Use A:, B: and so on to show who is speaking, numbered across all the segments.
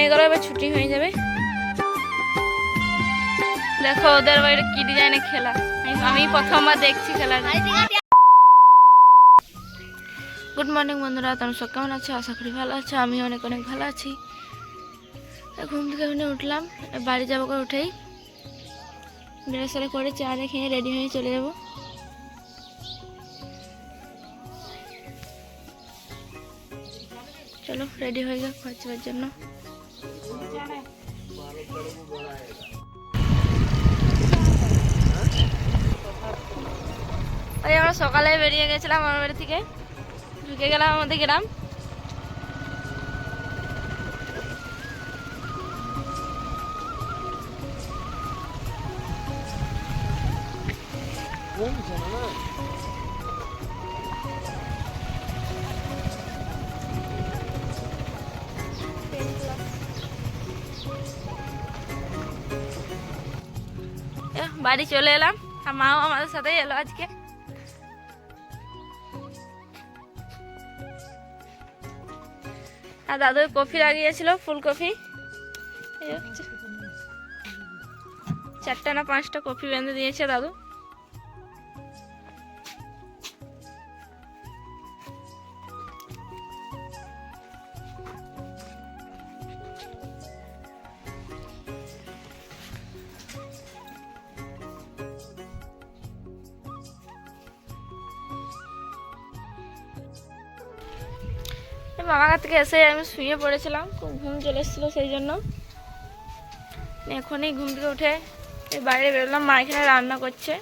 A: হয়ে গেল, এবার ছুটি হয়ে যাবে। দেখো, ওদের বাইরে কি ডিজাইনের খেলা। আমি- প্রথমবার দেখছি খেলা গুড মর্নিং বন্ধুরা, তোমরা সব কেমন আছো? আশা করি ভালো আছো, আমি অনেক অনেক ভালো আছি। ঘুম থেকে ওখানে উঠলাম বাড়ি যাব করে উঠেই। ড্রেস করে চা খেয়ে রেডি হয়ে চলে যাব। চলো রেডি হয়ে খাওয়া যাওয়ার জন্য। ওই আমরা সকালে বেরিয়ে গেছিলাম আমার বাড়ি থেকে। ঢুকে গেলাম আমাদের গ্রাম। বাড়ি চলে এলাম, আর মাও আমাদের সাথেই এলো আজকে। আর দাদু কফি লাগিয়েছিল, ফুলকপি। চারটা না পাঁচটা কফি বেঁধে দিয়েছে দাদু। মামার থেকে এসে আমি শুয়ে পড়েছিলাম, খুব ঘুম চলে এসেছিল সেই জন্য। এখনই ঘুম থেকে উঠে এই বাইরে বেরোলাম, মা এখানে রান্না করছে।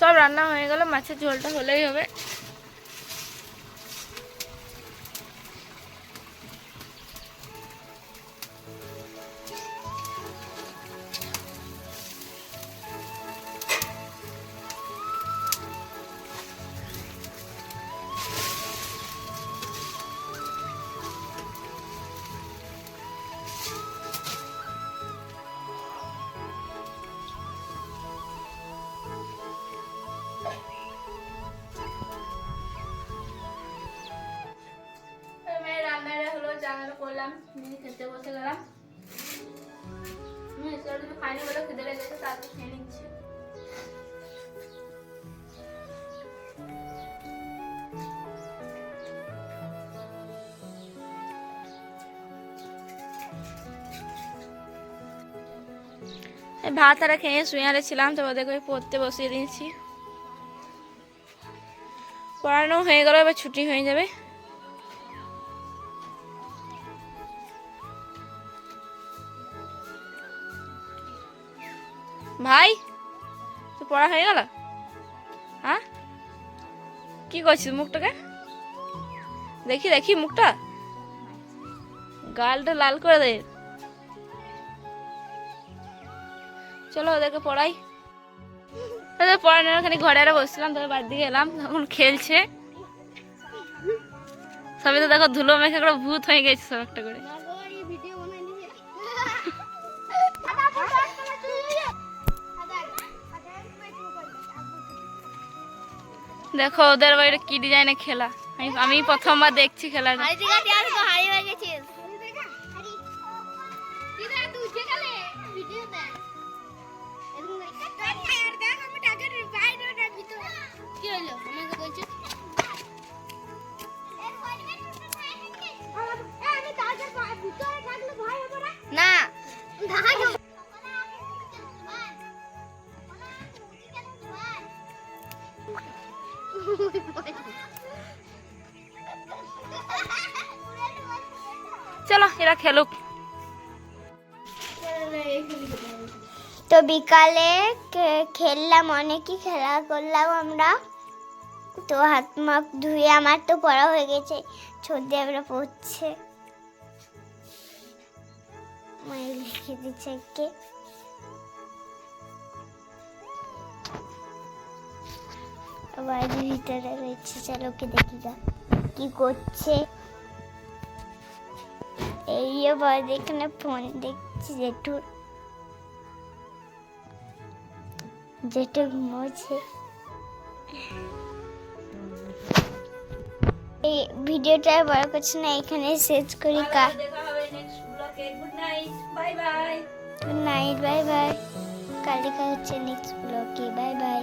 A: সব রান্না হয়ে গেল, মাছের ঝোলটা হলেই হবে। খাইনি বলে খেতে লেগেছে, তারপর খেয়ে নিচ্ছি। ভাত আর খেয়ে শুয়ে ছিলাম, তো ওদেরকে ওই পড়তে বসিয়ে দিয়েছি। পড়ানো হয়ে গেল, এবার ছুটি হয়ে যাবে। ভাই তো পড়া হয়ে গেল? হ্যাঁ? কি করছিস মুখটাকে? দেখি দেখি মুখটা। গালটা লাল করে দে। চলো ওদেরকে পড়াই। ওদের পড়ানোর ওখানে ঘরে আরও বসছিলাম তোদের বাড়ির দিকে এলাম, তখন খেলছে। সবাই তো দেখো ধুলো মেখে করে ভূত হয়ে গেছে সব একটা করে। দেখো ওদের বাড়িটা কি ডিজাইনে খেলা আমি আমি প্রথমবার দেখছি খেলাটা
B: না
A: চলো, এরা খেলুক।
B: তো বিকালে খেললাম, অনেকই খেলা করলাম আমরা। তো হাত মুখ ধুয়ে আমার তো পড়া হয়ে গেছে সর্দি আমরা পড়ছে। মায়ের লিখে দিচ্ছে কে বাড়ির ভিতরে রয়েছে চলো ওকে দেখি গা কি করছে? এই আবার এখানে ফোন দেখছি জেঠুর জেঠু ঘুমোচ্ছে। এই ভিডিওটা বড় করছি না এখানে শেষ করি কা।
A: Good night bye bye
B: good night bye bye কাল দেখা হচ্ছে নেক্সট ব্লগে বাই বাই